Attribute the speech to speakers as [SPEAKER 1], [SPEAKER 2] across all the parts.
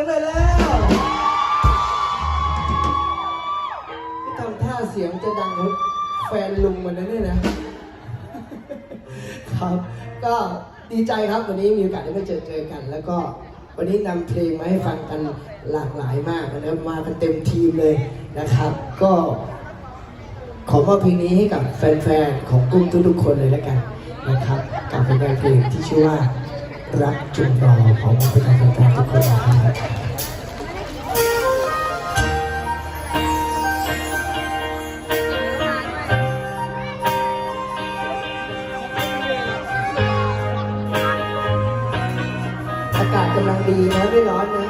[SPEAKER 1] ยงหน่อยแล้วที่ทำท่าเสียงจะดังกว่าแฟนลุงมันนะเนี่ยนะ ครับ ก็ดีใจครับวันนี้มีโอกาสได้มาเจอเจอกัน แล้วก็วันนี้นำเพลงมาให้ฟังกันหลากหลายมากนะครับมากันเต็มทีมเลยนะครับ ก็ขอมอบเพลงนี้ให้กับแฟนๆ ของกุ้งทุกๆคนเลยแล้วกันนะครับ กับผลงานเพลงที่ชื่อว่า รักจุนรอของบรรดาแฟนทุกคนนะครับอากาศกำลังดีนะไม่ร้อนนะ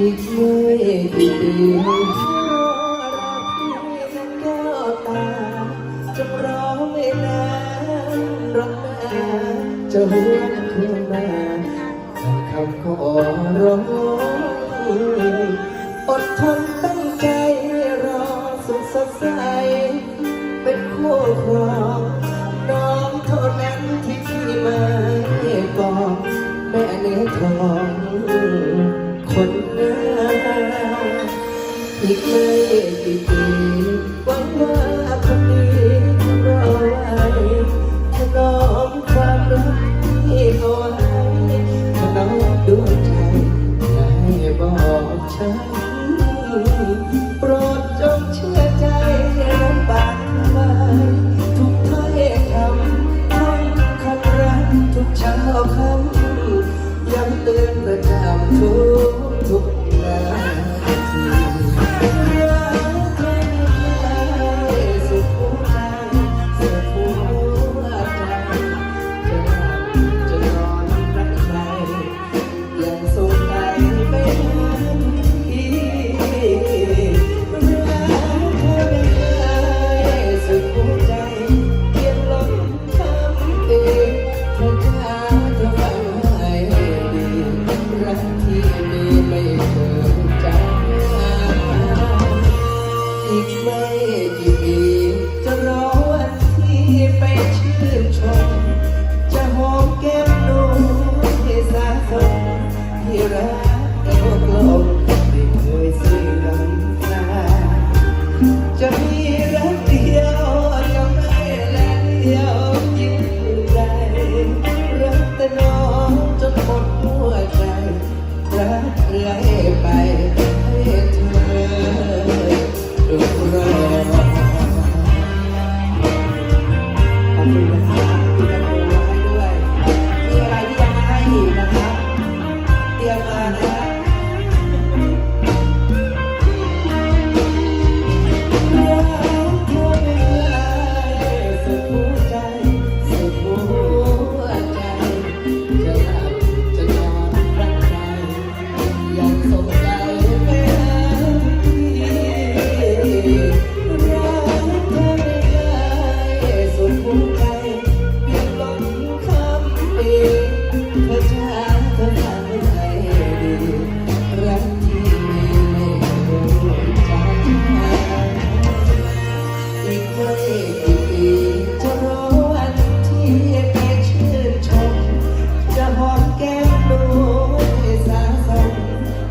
[SPEAKER 1] อีกไม่กี่ปีรอรักพี่นั้นก็ตามจะรอไม่นานรอนาจะหวนคืนมาแต่คำขอร้องอดทนไป อีกไม่กี่ปีหวังว่าคนนี้รอไว้ถนอมความรักที่เขาให้ถนอมดวงใจอย่าให้บอกฉันโปรดจงเชื่อใจรับปากไว้ทุกถ้อยคำทุกคำรักทุกเช้าคำย้ำเตือนประจำทุก รัก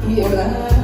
[SPEAKER 1] ที่